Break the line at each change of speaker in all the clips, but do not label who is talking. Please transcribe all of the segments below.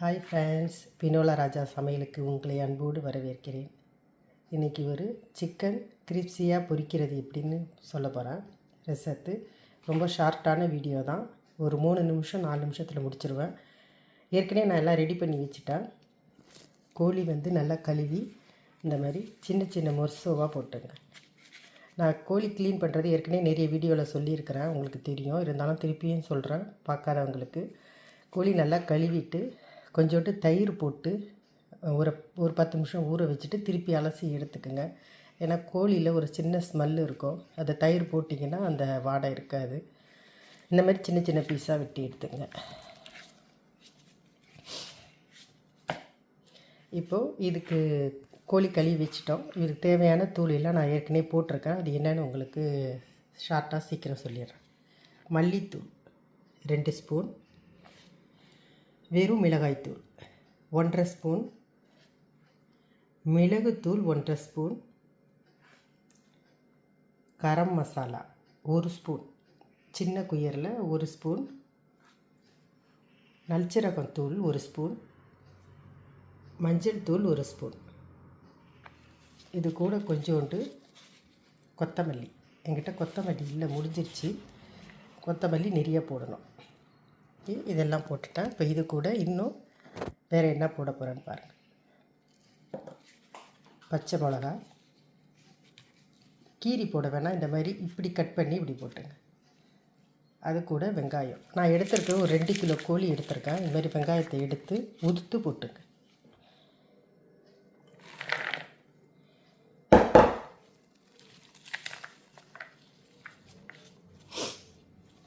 Hi friends பினோலா ராஜா சமையலுக்கு உங்களை அன்போடு வரவேற்கிறேன். இன்றைக்கி ஒரு சிக்கன் கிரிப்ஸியாக பொரிக்கிறது எப்படின்னு சொல்ல போகிறேன் ரெசத்து ரொம்ப ஷார்ட்டான வீடியோ தான். ஒரு மூணு நிமிஷம் நாலு நிமிஷத்தில் முடிச்சிருவேன். ஏற்கனவே நான் எல்லாம் ரெடி பண்ணி வச்சுட்டேன். கோழி வந்து நல்லா கழுவி இந்த மாதிரி சின்ன சின்ன மொர்சோவாக போட்டுங்க. நான் கோழி க்ளீன் பண்ணுறது ஏற்கனவே நிறைய வீடியோவில் சொல்லியிருக்கிறேன். உங்களுக்கு தெரியும். இருந்தாலும் திருப்பியும் சொல்கிறேன் பார்க்காதவங்களுக்கு. கோழி நல்லா கழுவிட்டு கொஞ்சோண்டு தயிர் போட்டு ஒரு ஒரு பத்து நிமிஷம் ஊற வச்சுட்டு திருப்பி அலசி எடுத்துக்கோங்க. ஏன்னா கோழியில் ஒரு சின்ன ஸ்மெல் இருக்கும். அதை தயிர் போட்டிங்கன்னா அந்த வாடை இருக்காது. இந்த மாதிரி சின்ன சின்ன பீஸாக வெட்டி எடுத்துங்க இப்போது இதுக்கு கோழி கழுவி வச்சிட்டோம். இதுக்கு தேவையான தூள் எல்லாம் நான் ஏற்கனவே போட்டிருக்கேன். அது என்னென்னு உங்களுக்கு ஷார்ட்டாக சீக்கிரம் சொல்லிடுறேன். மல்லித்தூள் ரெண்டு ஸ்பூன் வெறும் மிளகாய்த்தூள் ஒன்றரை ஸ்பூன். மிளகுத்தூள் ஒன்றரை ஸ்பூன். கரம் மசாலா ஒரு ஸ்பூன். சின்ன குயரில் ஒரு ஸ்பூன். நல்சீரகம் தூள் ஒரு ஸ்பூன். மஞ்சள் தூள் ஒரு ஸ்பூன். இது கூட கொஞ்சோண்டு கொத்தமல்லி. என்கிட்ட கொத்தமல்லி இல்லை முடிஞ்சிருச்சு. கொத்தமல்லி நிறைய போடணும். ஓகே இதெல்லாம் போட்டுட்டேன் இப்போ இது கூட இன்னும் வேறு என்ன போட போகிறேன்னு பாருங்கள் பச்சை மிளகா. கீரி போட வேணாம் இந்த மாதிரி இப்படி கட் பண்ணி இப்படி போட்டுங்க. அது கூட வெங்காயம். நான் எடுத்திருக்கேன் ஒரு ரெண்டு கிலோ கோழி எடுத்திருக்கேன். இந்த மாதிரி வெங்காயத்தை எடுத்து உதுத்து போட்டுங்க.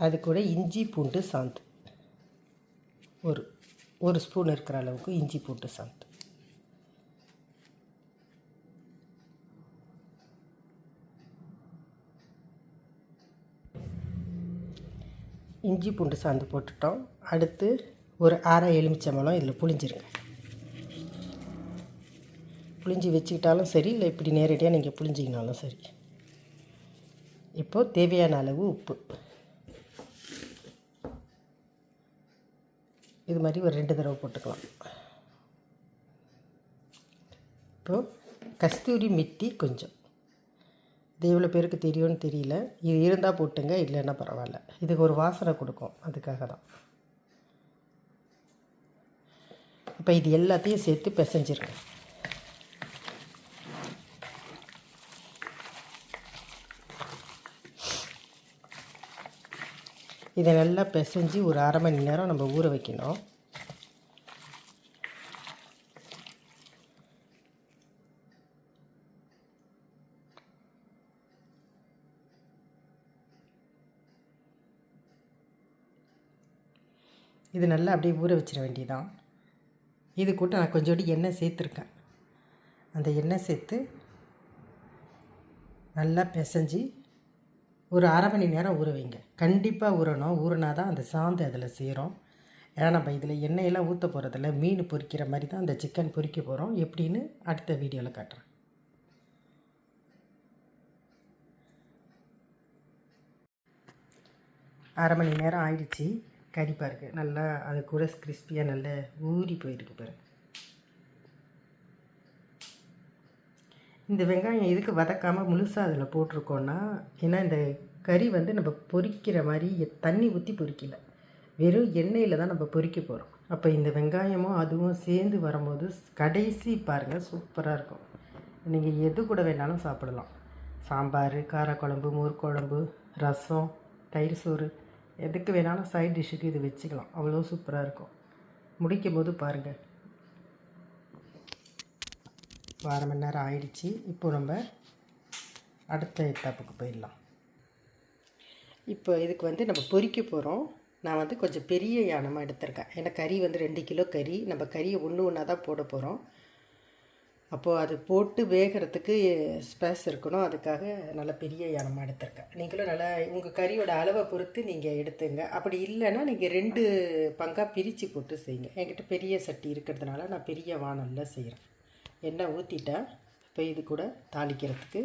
அது கூட இஞ்சி பூண்டு சாந்து. ஒரு ஒரு ஸ்பூன் இருக்கிற அளவுக்கு இஞ்சி பூண்டு சாந்து இஞ்சி பூண்டு சாந்து போட்டுட்டோம். அடுத்து ஒரு அரை எலுமிச்சம்பழம் இதில் புளிஞ்சிருங்க புளிஞ்சி வச்சுக்கிட்டாலும் சரி இல்லை இப்படி நேரடியாக நீங்கள் புளிஞ்சிக்கினாலும் சரி. இப்போது தேவையான அளவு உப்பு. இது மாதிரி ஒரு ரெண்டு தடவை போட்டுக்கலாம். இப்போது கஸ்தூரி மெட்டி கொஞ்சம். இது எவ்வளோ பேருக்கு தெரியும்னு தெரியல. இது இருந்தால் போட்டுங்க இல்லைன்னா பரவாயில்ல. இதுக்கு ஒரு வாசனை கொடுக்கும் அதுக்காக தான். இப்போ இது எல்லாத்தையும் சேர்த்து பிசைஞ்சிருக்கேன் இதை நல்லா பிசைஞ்சு ஒரு அரை மணி நேரம் நம்ம ஊற வைக்கணும். இது நல்லா அப்படியே ஊற வச்சிட வேண்டியதான் இது கூட நான் கொஞ்சோண்டு எண்ணெய் சேர்த்துருக்கேன். அந்த எண்ணெய் சேர்த்து நல்லா பிசைஞ்சு ஒரு அரை மணி நேரம் ஊற வைங்க. கண்டிப்பாக ஊறணும். ஊறினா தான் அந்த சாந்து அதில் சேரும். ஏன்னா நம்ம இதில் எண்ணெயெல்லாம் ஊற்ற போகிறதில்ல மீன் பொரிக்கிற மாதிரி தான் அந்த சிக்கன் பொரிக்க போகிறோம் எப்படின்னு அடுத்த வீடியோவில் காட்டுறேன். அரை மணி நேரம் ஆயிடுச்சு. கறி பாருங்க. நல்லா அது கூட கிறிஸ்பியாக நல்லா ஊறி போயிருக்கு பாரு இந்த வெங்காயம் எதுக்கு வதக்காமல் முழுசாக அதில் போட்டிருக்கோன்னா ஏன்னா இந்த கறி வந்து நம்ம பொரிக்கிற மாதிரி தண்ணி ஊற்றி பொரிக்கல வெறும் எண்ணெயில் தான் நம்ம பொரிக்க போகிறோம் அப்போ இந்த வெங்காயமும் அதுவும் சேர்ந்து வரும்போது கடைசி பாருங்கள் சூப்பராக இருக்கும். நீங்கள் எது கூட வேணாலும் சாப்பிடலாம். சாம்பார் காரக்குழம்பு மோர்க்குழம்பு ரசம் தயிர் சோறு எதுக்கு வேணாலும் சைட் டிஷ்ஷுக்கு இது வச்சுக்கலாம். அவ்வளோ சூப்பராக இருக்கும். முடிக்கும் போது பாருங்கள் அரை மணி நேரம் ஆயிடுச்சு. இப்போ நம்ம அடுத்த எத்தாப்புக்கு போயிடலாம். இப்போ இதுக்கு வந்து நம்ம பொறிக்க போகிறோம் நான் வந்து கொஞ்சம் பெரிய யானமாக எடுத்திருக்கேன். ஏன்னா கறி வந்து ரெண்டு கிலோ கறி. நம்ம கறியை ஒன்று ஒன்றா தான் போட போகிறோம் அப்போது அது போட்டு வேகிறதுக்கு ஸ்பேஸ் இருக்கணும். அதுக்காக நல்ல பெரிய யானமாக எடுத்திருக்கேன். நீங்களும் நல்லா உங்கள் கறியோட அளவை பொறுத்து நீங்கள் எடுத்துங்க. அப்படி இல்லைன்னா நீங்கள் ரெண்டு பங்காக பிரித்து போட்டு செய்யுங்க. என்கிட்ட பெரிய சட்டி இருக்கிறதுனால நான் பெரிய வானலில் செய்கிறேன் எண்ணெய் ஊற்றிட்டேன் இப்போ இது கூட தாளிக்கிறதுக்கு.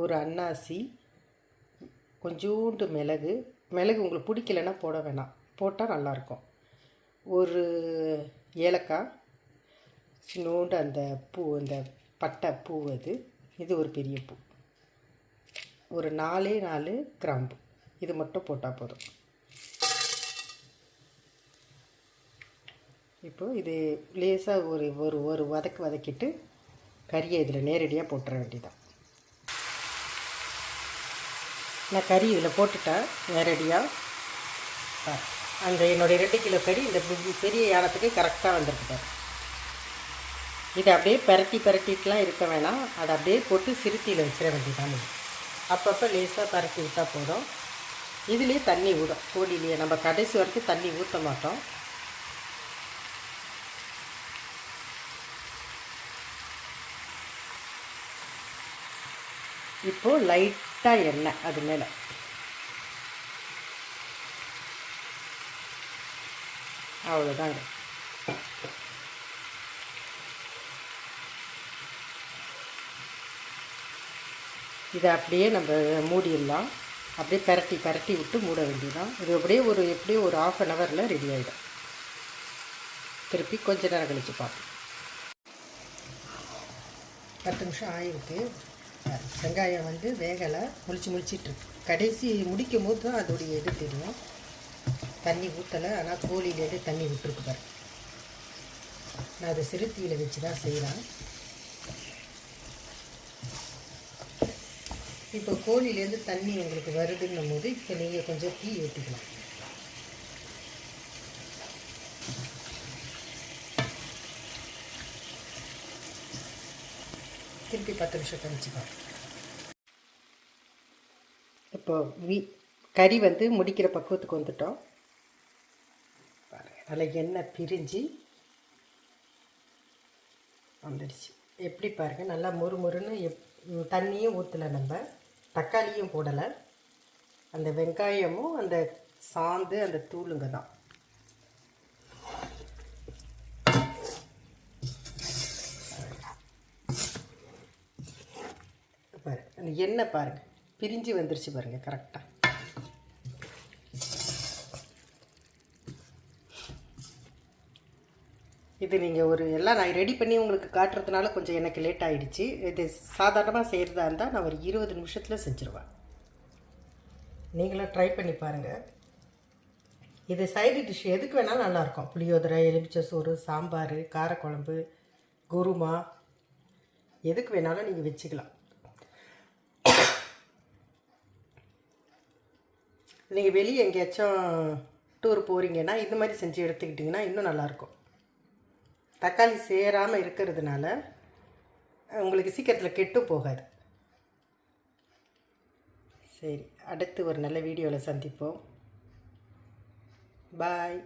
ஒரு அன்னாசி கொஞ்சோண்டு மிளகு. மிளகு உங்களுக்கு பிடிக்கலன்னா போட வேணாம். போட்டால் நல்லாயிருக்கும் ஒரு ஏலக்காய் சின்னோண்டு அந்த பூ அந்த பட்டை பூ அது. இது ஒரு பெரிய பூ. ஒரு நாலே நாலு கிராம்பு. இது மட்டும் போட்டால் போதும். இப்போது இது லேசாக ஒரு ஒரு ஒரு வதக்கு வதக்கிட்டு கறியை இதில் நேரடியாக போட்டுற வேண்டியதான் நான் கறி இதில் போட்டுட்டேன் நேரடியாக அந்த என்னுடைய ரெண்டு கிலோ கறி இந்த பெரிய யானத்துக்கு கரெக்டாக வந்திருக்கு இதை அப்படியே பரட்டி பரட்டிட்டுலாம் இருக்க வேணாம். அதை அப்படியே போட்டு சிறுத்தியில் வச்சிட வேண்டியதான் அப்பப்போ லேசாக பரட்டி விட்டால் போதும். இதுலேயே தண்ணி விடும் கோழிலேயே நம்ம கடைசி வரைக்கும் தண்ணி ஊற்ற மாட்டோம். இப்போது லைட்டாக எண்ணெய் அது மேலே. அவ்வளோதாங்க இதை அப்படியே நம்ம மூடிடலாம். அப்படியே பரட்டி பரட்டி விட்டு மூட வேண்டியதான் இது அப்படியே ஒரு எப்படியும் ஒரு ஆஃப் அன் ஹவரில் ரெடி ஆகிடும் திருப்பி கொஞ்ச நேரம் கழித்து பார்ப்போம். பத்து நிமிஷம் ஆயிருக்கு. வெங்காயம் வந்து வேகலை முழிச்சு முழிச்சிட்ருக்கு கடைசி முடிக்கும் போது தான் அதோடைய இது தெரியும். தண்ணி ஊற்றலை ஆனால் கோழிலேருந்து தண்ணி விட்டுருக்கு பாரு. நான் அதை சிறுத்தியில் வச்சு தான் செய்கிறேன் இப்போ கோழிலேருந்து தண்ணி உங்களுக்கு வருதுன்னும் போது இப்போ நீங்கள் கொஞ்சம் டீ ஊற்றிக்கலாம் திருப்பி பத்து நிமிஷம் கழிச்சுக்கலாம் இப்போ வீ கறி வந்து முடிக்கிற பக்குவத்துக்கு வந்துட்டோம். பாருங்கள் அதில் எண்ணெய் பிரிஞ்சு வந்துடுச்சு. எப்படி பாருங்கள் நல்லா மொறு மொறுன்னு எப் தண்ணியும் ஊற்றலை நம்ம. தக்காளியும் போடலை. அந்த வெங்காயமும் அந்த சாந்து அந்த தூளுங்க தான் பாரு அந்த எண்ணெய் பாருங்கள் பிரிஞ்சு வந்துருச்சு பாருங்கள் கரெக்டாக இது நீங்கள் ஒரு எல்லாம் நான் ரெடி பண்ணி உங்களுக்கு காட்டுறதுனால கொஞ்சம் எனக்கு லேட் ஆகிடுச்சு இது சாதாரணமாக செய்கிறதா இருந்தால் நான் ஒரு இருபது நிமிஷத்தில் செஞ்சுருவேன். நீங்களும் ட்ரை பண்ணி பாருங்கள் இது சைடு டிஷ் எதுக்கு வேணாலும் நல்லாயிருக்கும் புளியோதரை எலுமிச்சை சோறு சாம்பார் காரக்குழம்பு குருமா எதுக்கு வேணாலும் நீங்கள் வச்சுக்கலாம். நீங்கள் வெளியே எங்கேயாச்சும் டூர் போகிறீங்கன்னா இந்த மாதிரி செஞ்சு எடுத்துக்கிட்டிங்கன்னா இன்னும் நல்லாயிருக்கும். தக்காளி சேராமல் இருக்கிறதுனால உங்களுக்கு சீக்கிரத்தில் கெட்டும் போகாது. சரி அடுத்து ஒரு நல்ல வீடியோவில் சந்திப்போம். பாய்